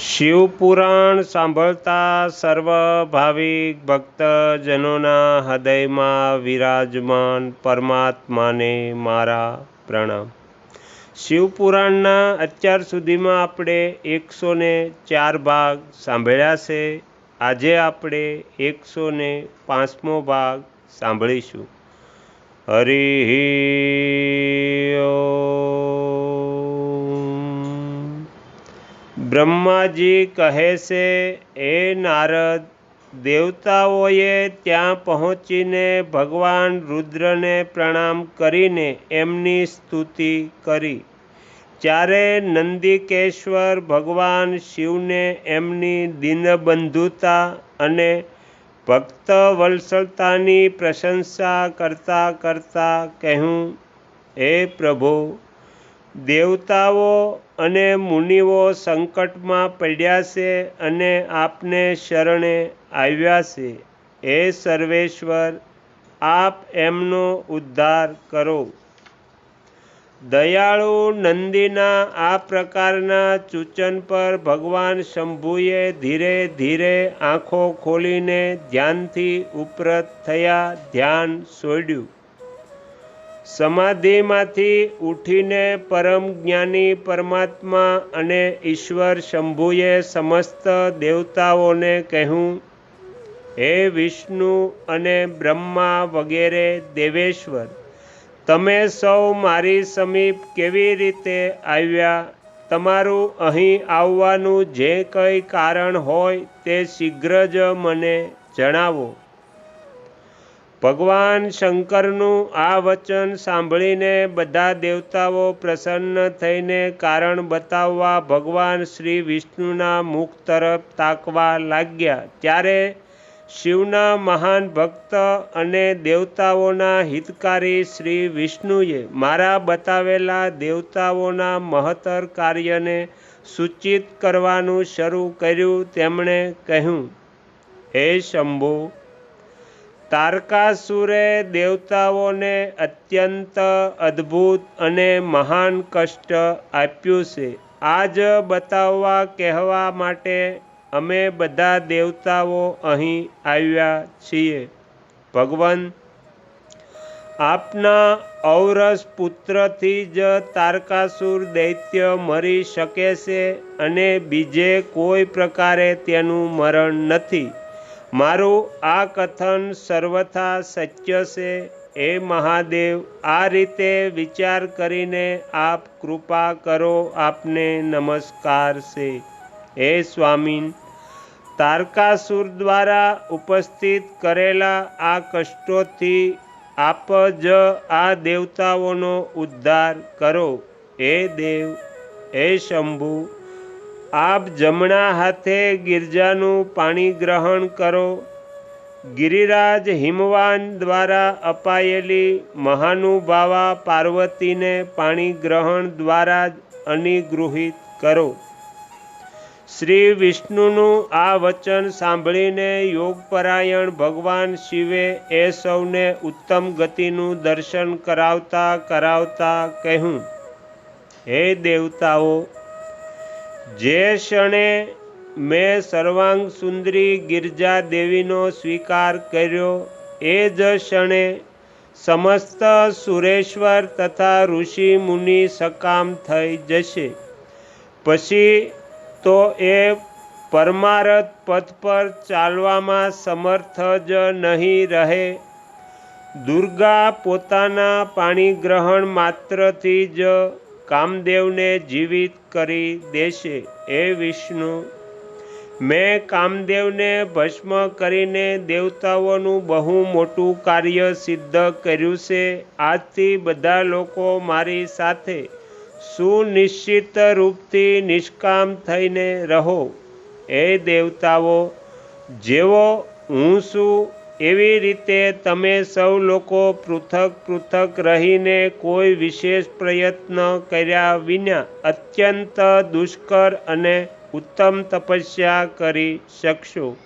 શિવપુરાણ સાંભળતા સર્વ ભાવિક ભક્તજનોના હૃદયમાં વિરાજમાન પરમાત્માને મારા પ્રણામ. શિવપુરાણના અત્યાર સુધીમાં આપણે એકસો ને ચાર ભાગ સાંભળ્યા છે. આજે આપણે એકસો ને પાંચમો ભાગ સાંભળીશું. હરિ બ્રહ્માજી કહે છે એ નારદ, દેવતાઓએ ત્યાં પહોંચીને ભગવાન રુદ્રને પ્રણામ કરીને એમની સ્તુતિ કરી. ત્યારે નંદિકેશ્વર ભગવાન શિવને એમની દીનબંધુતા અને ભક્ત પ્રશંસા કરતાં કરતાં કહ્યું, હે પ્રભુ, દેવતાઓ અને મુનિઓ સંકટમાં પડ્યા છે અને આપને શરણે આવ્યા છે. હે સર્વેશ્વર, આપ એમનો ઉદ્ધાર કરો. દયાળુ નંદીના આ પ્રકારના સૂચન પર ભગવાન શંભુએ ધીરે ધીરે આંખો ખોલીને ધ્યાનથી ઉપરત થયા ધ્યાન છોડ્યું સમાધિમાંથી ઉઠીને પરમ જ્ઞાની પરમાત્મા અને ઈશ્વર શંભુએ સમસ્ત દેવતાઓને કહ્યું, હે વિષ્ણુ અને બ્રહ્મા વગેરે દેવેશ્વર, તમે સૌ મારી સમીપ કેવી રીતે આવ્યા? તમારું અહીં આવવાનું જે કંઈ કારણ હોય તે શીઘ્ર જ મને જણાવો. ભગવાન શંકરનું આ વચન સાંભળીને બધા દેવતાઓ પ્રસન્ન થઈને કારણ બતાવવા ભગવાન શ્રી વિષ્ણુના મુખ તરફ તાકવા લાગ્યા. ત્યારે શિવના મહાન ભક્ત અને દેવતાઓના હિતકારી શ્રી વિષ્ણુએ મારા બતાવેલા દેવતાઓના મહત્તર કાર્યને સૂચિત કરવાનું શરૂ કર્યું. તેમણે કહ્યું, હે શંભુ તારકાસુરે દેવતાઓને અત્યંત અદ્ભુત અને મહાન કષ્ટ આપ્યું છે. આ જ બતાવવા કહેવા માટે અમે બધા દેવતાઓ અહીં આવ્યા છીએ. ભગવાન, આપના ઔરસ પુત્રથી જ તારકાસુર દૈત્ય મરી શકે છે અને બીજે કોઈ પ્રકારે તેનું મરણ નથી. મારું આ કથન સર્વથા સત્ય છે. એ મહાદેવ, આ રીતે વિચાર કરીને આપ કૃપા કરો આપને નમસ્કાર છે. હે સ્વામીન, તારકાસુર દ્વારા ઉપસ્થિત કરેલા આ કષ્ટોથી આપ જ આ દેવતાઓનો ઉદ્ધાર કરો. હે દેવ, હે શંભુ આપ જમણા હાથે ગિરજાનું પાણી ગ્રહણ કરો. ગિરિરાજ હિમવાન દ્વારા અપાયેલી મહાનુભાવા પાર્વતીને પાણી ગ્રહણ દ્વારા જ અનિગૃહિત કરો. શ્રી વિષ્ણુનું આ વચન સાંભળીને યોગપરાયણ ભગવાન શિવે એ સૌને ઉત્તમ ગતિનું દર્શન કરાવતા કરાવતા કહ્યું, હે દેવતાઓ જે ક્ષણે મેં સર્વાંગ સુંદરી ગિરજા દેવીનો સ્વીકાર કર્યો, એ જ ક્ષણે સમસ્ત સુરેશ્વર તથા ઋષિ મુનિ સકામ થઈ જશે. પછી તો એ પરમારથ પથ પર ચાલવામાં સમર્થ જ નહીં રહે. દુર્ગા પોતાના પાણી ગ્રહણ માત્રથી જ કામદેવને જીવિત કરી દેશે એ વિષ્ણુ. મેં કામદેવને ભસ્મ કરીને દેવતાઓનું બહુ મોટું કાર્ય સિદ્ધ કર્યું છે. આજથી બધા લોકો મારી સાથે સુનિશ્ચિત રૂપથી નિષ્કામ થઈને રહો. એ દેવતાઓ જેવો હું છું એવી રીતે તમે સૌ લોકો પૃથક પૃથક રહીને કોઈ વિશેષ પ્રયત્ન કર્યા વિના અત્યંત દુષ્કર અને ઉત્તમ તપસ્યા કરી શકશો.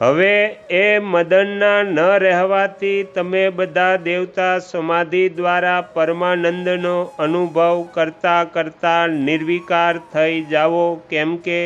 હવે એ મદનના ન રહેવાથી તમે બધા દેવતા સમાધિ દ્વારા પરમાનંદનો અનુભવ કરતા કરતા નિર્વિકાર થઈ જાઓ, કેમ કે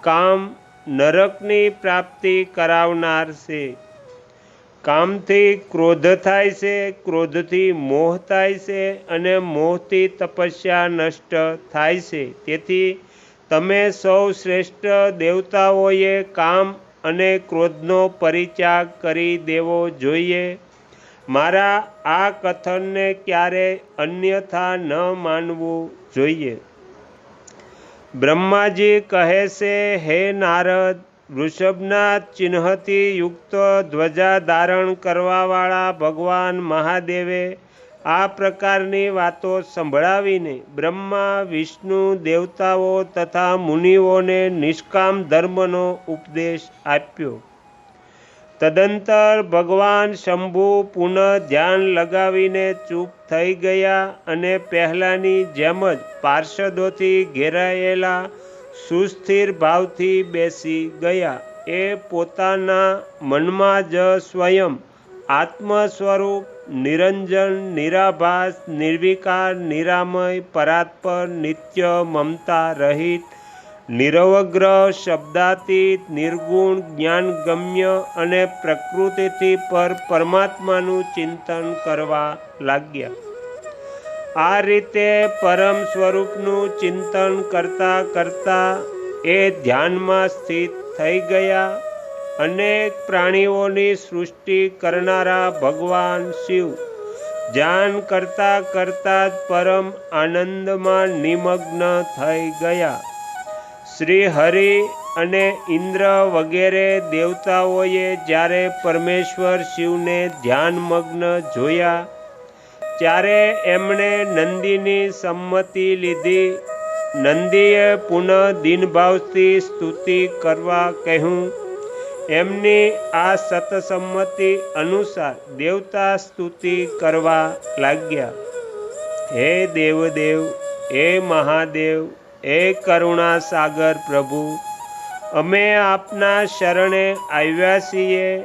કામ નરકની પ્રાપ્તિ કરાવનાર છે. કામથી ક્રોધ થાય છે, ક્રોધથી મોહ થાય છે અને મોહથી તપસ્યા નષ્ટ થાય છે. તેથી તમે સૌ શ્રેષ્ઠ દેવતાઓએ કામ અને ક્રોધનો પરિત્યાગ કરી દેવો જોઈએ. મારા આ કથનને ક્યારે અન્યથા ન માનવું જોઈએ. બ્રહ્માજી કહે છે, હે નારદ વૃષભના ચિહ્નથી યુક્ત ધ્વજા ધારણ કરવાવાળા ભગવાન મહાદેવે આ પ્રકારની વાતો સંભળાવીને બ્રહ્મા, વિષ્ણુ, દેવતાઓ તથા મુનિઓને નિષ્કામ ધર્મનો ઉપદેશ આપ્યો. તદંતર ભગવાન શંભુ પુનઃ ધ્યાન લગાવીને ચૂપ થઈ ગયા અને પહેલાંની જેમ જ પાર્ષદોથી ઘેરાયેલા સુસ્થિર ભાવથી બેસી ગયા. એ પોતાના મનમાં જ સ્વયં આત્મ સ્વરૂપ નિરંજન, નિરાભાસ, નિર્વિકાર, નિરામય, પરાત્પર, નિત્ય મમતા રહિત નિરવગ્રહ શબ્દાતીત, નિર્ગુણ, જ્ઞાનગમ્ય અને પ્રકૃતિથી પર પરમાત્માનું ચિંતન કરવા લાગ્યા. આ રીતે પરમ સ્વરૂપનું ચિંતન કરતાં કરતાં એ ધ્યાનમાં સ્થિત થઈ ગયા. અનેક પ્રાણીઓની સૃષ્ટિ કરનારા ભગવાન શિવ ધ્યાન કરતાં કરતાં જ પરમ આનંદમાં નિમગ્ન થઈ ગયા. શ્રી હરિ અને ઇન્દ્ર વગેરે દેવતાઓએ જ્યારે પરમેશ્વર શિવને ધ્યાનમગ્ન જોયા ત્યારે એમણે નંદીની સંમતિ લીધી. નંદીએ પુનઃ દિનભાવથી સ્તુતિ કરવા કહ્યું. એમની આ સતસંમતિ અનુસાર દેવતા સ્તુતિ કરવા લાગ્યા. હે દેવદેવ, હે મહાદેવ, હે કરુણા સાગર પ્રભુ, અમે આપના શરણે આવ્યા છીએ.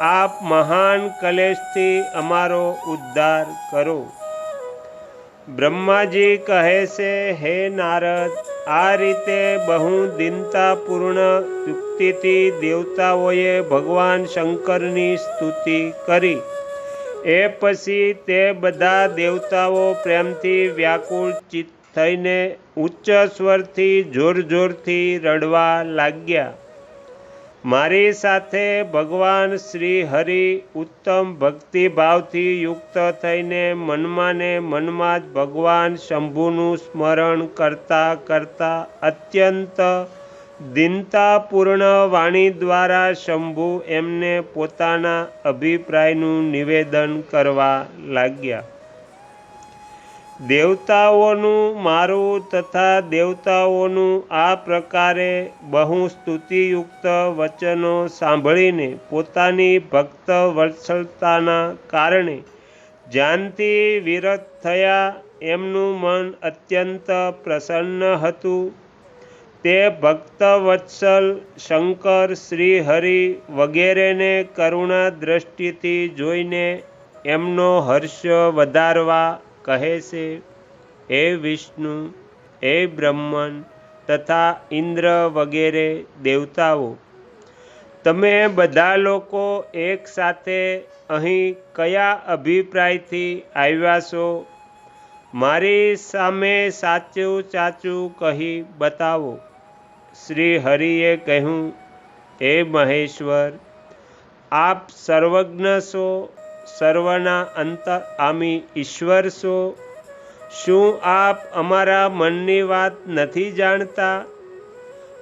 આપ મહાન કલેશથી અમારો ઉદ્ધાર કરો. બ્રહ્માજી કહે છે, હે નારદ, આ રીતે બહુ દિનતાપૂર્ણ યુક્તિથી દેવતાઓએ ભગવાન શંકરની સ્તુતિ કરી. એ પછી તે બધા દેવતાઓ પ્રેમથી વ્યાકુળ ચિત્ત થઈને ઉચ્ચ સ્વરથી જોર જોરથી રડવા લાગ્યા. મારી સાથે ભગવાન શ્રી હરિ ઉત્તમ ભક્તિભાવથી યુક્ત થઈને મનમાં ને મનમાં જ ભગવાન શંભુનું સ્મરણ કરતા કરતાં અત્યંત દિનતાપૂર્ણ વાણી દ્વારા શંભુ એમને પોતાના અભિપ્રાયનું નિવેદન કરવા લાગ્યા. દેવતાઓનું મારું તથા દેવતાઓનું આ પ્રકારે બહુ સ્તુતિયુક્ત વચનો સાંભળીને પોતાની ભક્ત વત્સલતાના કારણે જાનથી વિરત થયા એમનું મન અત્યંત પ્રસન્ન હતું. તે ભક્ત વત્સલ, શંકર શ્રી હરિ વગેરેને કરુણા દ્રષ્ટિથી જોઈને એમનો હર્ષ વધારવા કહે છે, હે વિષ્ણુ, હે બ્રહ્મન તથા ઇન્દ્ર વગેરે દેવતાઓ, તમે બધા લોકો એક સાથે અહીં કયા અભિપ્રાયથી આવ્યા છો? મારી સામે સાચું સાચું કહી બતાવો. શ્રી હરિએ કહ્યું, હે મહેશ્વર, આપ સર્વજ્ઞ છો સર્વના અંતર આમી ઈશ્વર છો શું આપ અમારા મનની વાત નથી જાણતા?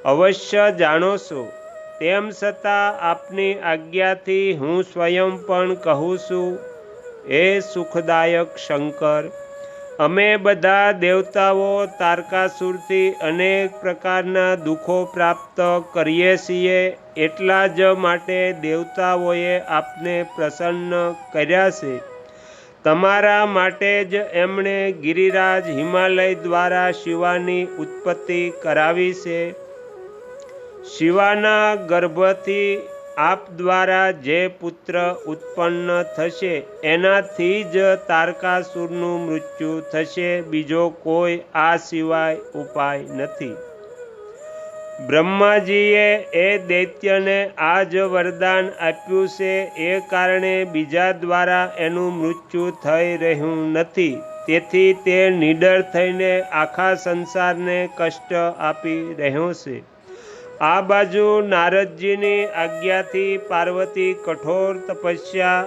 અવશ્ય જાણો છો. તેમ છતાં આપની આજ્ઞાથી હું સ્વયં પણ કહું છું, હે સુખદાયક શંકર, અમે બધા દેવતાઓ તારકાસુરથી અનેક પ્રકારના દુઃખો પ્રાપ્ત કરીએ છીએ. એટલા જ માટે દેવતાઓએ આપને પ્રસન્ન કર્યા છે. તમારા માટે જ એમણે ગિરિરાજ હિમાલય દ્વારા શિવાની ઉત્પત્તિ કરાવી છે. શિવાના ગર્ભથી આપ દ્વારા જે પુત્ર ઉત્પન્ન થશે, એનાથી જ તારકાસુરનું મૃત્યુ થશે. બીજો કોઈ આ સિવાય ઉપાય નથી. બ્રહ્માજીએ એ દૈત્યને આ જ વરદાન આપ્યું છે, એ કારણે બીજા દ્વારા એનું મૃત્યુ થઈ રહ્યું નથી. તેથી તે નિડર થઈને આખા સંસારને કષ્ટ આપી રહ્યો છે. આ બાજુ નારદજીની આજ્ઞાથી પાર્વતી કઠોર તપસ્યા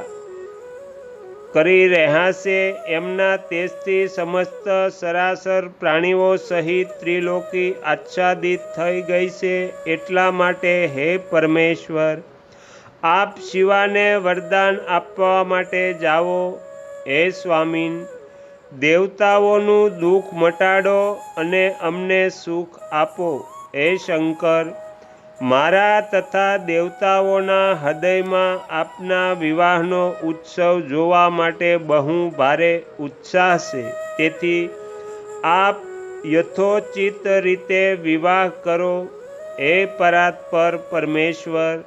કરી રહ્યા છે. એમના તેજથી સમસ્ત સરાસર પ્રાણીઓ સહિત ત્રિલોકી આચ્છાદિત થઈ ગઈ છે. એટલા માટે હે પરમેશ્વર, આપ શિવાને વરદાન આપવા માટે જાઓ. હે સ્વામીન, દેવતાઓનું દુઃખ મટાડો અને અમને સુખ આપો. હે શંકર મારા તથા દેવતાઓના હૃદયમાં આપના વિવાહનો ઉત્સવ જોવા માટે બહુ ભારે ઉત્સાહ છે. તેથી આપ યથોચિત રીતે વિવાહ કરો. હે પરાત્પર પરમેશ્વર,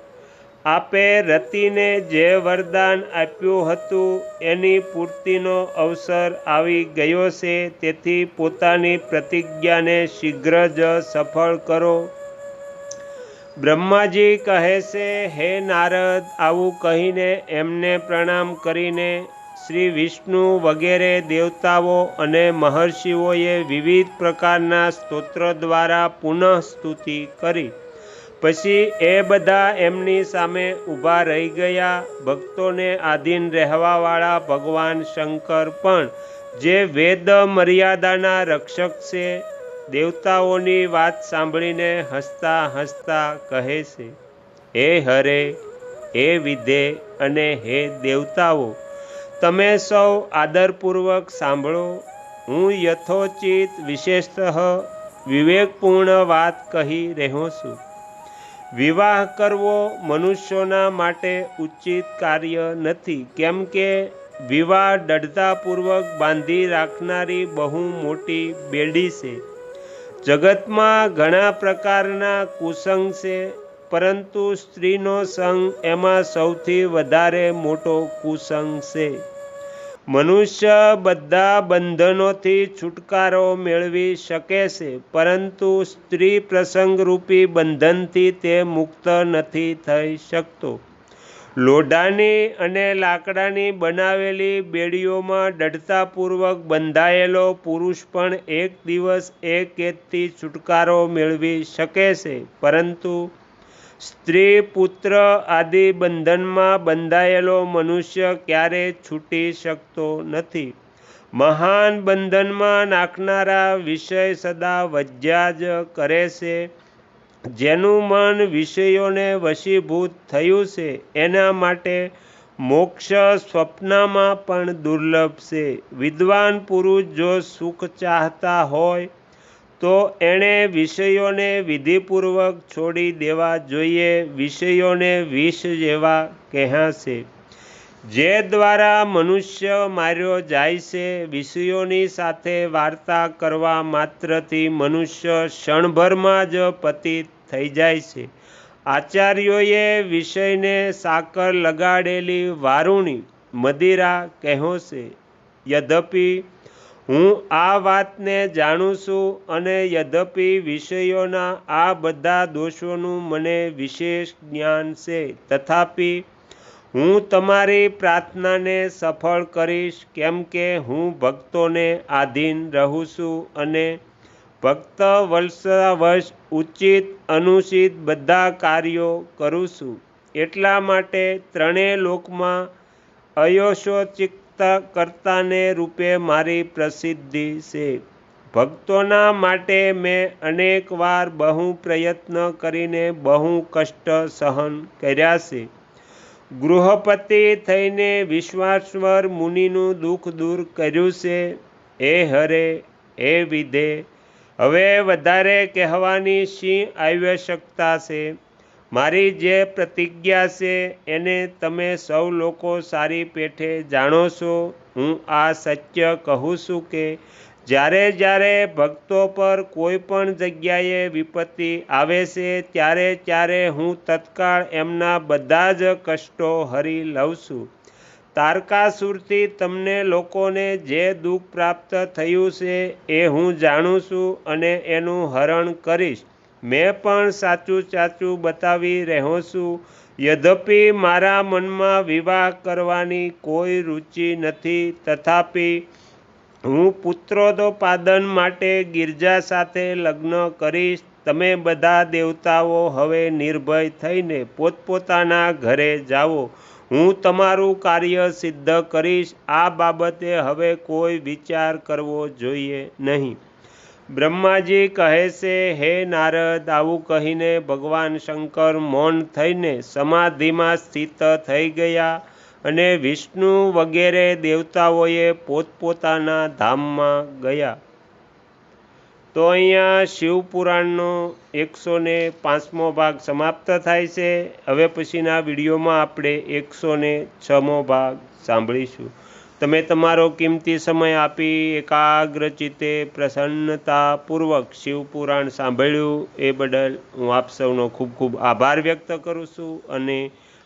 આપે રતિને જે વરદાન આપ્યું હતું એની પૂર્તિનો અવસર આવી ગયો છે. તેથી પોતાની પ્રતિજ્ઞાને શીઘ્ર જ સફળ કરો. બ્રહ્માજી કહે છે, હે નારદ, આવું કહીને એમને પ્રણામ કરીને શ્રી વિષ્ણુ વગેરે દેવતાઓ અને મહર્ષિઓએ વિવિધ પ્રકારના સ્તોત્ર દ્વારા પુનઃ સ્તુતિ કરી. પછી એ બધા એમની સામે ઊભા રહી ગયા. ભક્તોને આધીન રહેવાવાળા ભગવાન શંકર પણ, જે વેદ મર્યાદાના રક્ષક છે દેવતાઓની વાત સાંભળીને હસતા હસતા કહે છે, હે હરે, હે વિધે અને હે દેવતાઓ, તમે સૌ આદરપૂર્વક સાંભળો. હું યથોચિત વિશેષતઃ વિવેકપૂર્ણ વાત કહી રહ્યો છું. વિવાહ કરવો મનુષ્યોના માટે ઉચિત કાર્ય નથી, કેમ કે વિવાહ દઢતાપૂર્વક બાંધી રાખનારી બહુ મોટી બેડી છે. જગતમાં ઘણા પ્રકારના કુસંગ છે, પરંતુ સ્ત્રીનો સંગ એમાં સૌથી વધારે મોટો કુસંગ છે. મનુષ્ય બધા બંધનોથી છુટકારો મેળવી શકે છે, પરંતુ સ્ત્રી પ્રસંગરૂપી બંધનથી તે મુક્ત નથી થઈ શકતો. લોઢાની અને લાકડાની બનાવેલી બેડીઓમાં દૃઢતાપૂર્વક બંધાયેલો પુરુષ પણ એક દિવસ એ કેદથી છુટકારો મેળવી શકે છે. પરંતુ સ્ત્રી પુત્ર આદિ બંધનમાં બંધાયેલો મનુષ્ય ક્યારે છૂટી શકતો નથી. મહાન બંધનમાં નાખનારા વિષય સદા વજ્યા જ કરે છે. જેનું મન વિષયોને વશીભૂત થયું છે, એના માટે મોક્ષ સ્વપ્નમાં પણ દુર્લભ છે. વિદ્વાન પુરુષ જો સુખ ચાહતા હોય, તો એણે વિષયોને વિધિપૂર્વક છોડી દેવા જોઈએ. વિષયોને વિષ જેવા કહેશે જે દ્વારા મનુષ્ય માર્યો જાય છે, વિષયોની સાથે વાર્તા કરવા માત્રથી મનુષ્ય ક્ષણભરમાં જ પતિત થઈ જાય છે. આચાર્યોએ વિષયને સાકર લગાડેલી વારુણી મદિરા કહો છે, યદ્યપિ હું આ વાતને જાણું છું અને યદ્યપિ વિષયોના આ બધા દોષોનું મને વિશેષ જ્ઞાન છે. તથાપિ હું તમારી પ્રાર્થનાને સફળ કરીશ કેમ કે હું ભક્તોને આધીન રહું છું અને ભક્ત વત્સવશ ઉચિત અનુચિત બધા કાર્યો કરું છું. એટલા માટે ત્રણેય લોકમાં અયોશોચિત કરતાને રૂપે મારી પ્રસિદ્ધિ છે. ભક્તોના માટે મેં અનેકવાર બહુ પ્રયત્ન કરીને બહુ કષ્ટ સહન કર્યા છે. ગૃહપતિ થઈને વિશ્વાસવર મુનિનું દુઃખ દૂર કર્યું છે. હે હરે, હે વિધે, હવે વધારે કહેવાની સિંહ આવશ્યકતા છે? મારી જે પ્રતિજ્ઞા છે એને તમે સૌ લોકો સારી પેઠે જાણો છો. હું આ સત્ય કહું છું કે જ્યારે જ્યારે ભક્તો પર કોઈ પણ જગ્યાએ વિપત્તિ આવે છે, ત્યારે ત્યારે હું તત્કાળ એમના બધા જ કષ્ટો હરી લઉં છું. તારકાસુરથી તમને લોકોને જે દુઃખ પ્રાપ્ત થયું છે એ હું જાણું છું અને એનું હરણ કરીશ. મેં પણ સાચું સાચું બતાવી રહ્યો છું. યદ્યપિ મારા મનમાં વિવાહ કરવાની કોઈ રુચિ નથી, તથાપિ હું પુત્રોત્પાદન માટે ગિરજા સાથે લગ્ન કરીશ. તમે બધા દેવતાઓ હવે નિર્ભય થઈને પોતપોતાના ઘરે જાઓ. હું તમારું કાર્ય સિદ્ધ કરીશ. આ બાબતે હવે કોઈ વિચાર કરવો જોઈએ નહીં. બ્રહ્માજી કહે છે, હે નારદ, આવું કહીને ભગવાન શંકર મૌન થઈને સમાધિમાં સ્થિત થઈ ગયા. અને વિષ્ણુ વગેરે દેવતાઓએ પોતપોતાના ધામમાં ગયા. તો અહીંયા શિવપુરાણનો એકસો ને પાંચમો ભાગ સમાપ્ત થાય છે. હવે પછીના વિડીયોમાં આપણે એકસો ને છમો ભાગ સાંભળીશું. તમે તમારો કિંમતી સમય આપી એકાગ્રચિતે પ્રસન્નતાપૂર્વક શિવપુરાણ સાંભળ્યું એ બદલ હું આપ સૌનો ખૂબ ખૂબ આભાર વ્યક્ત કરું છું અને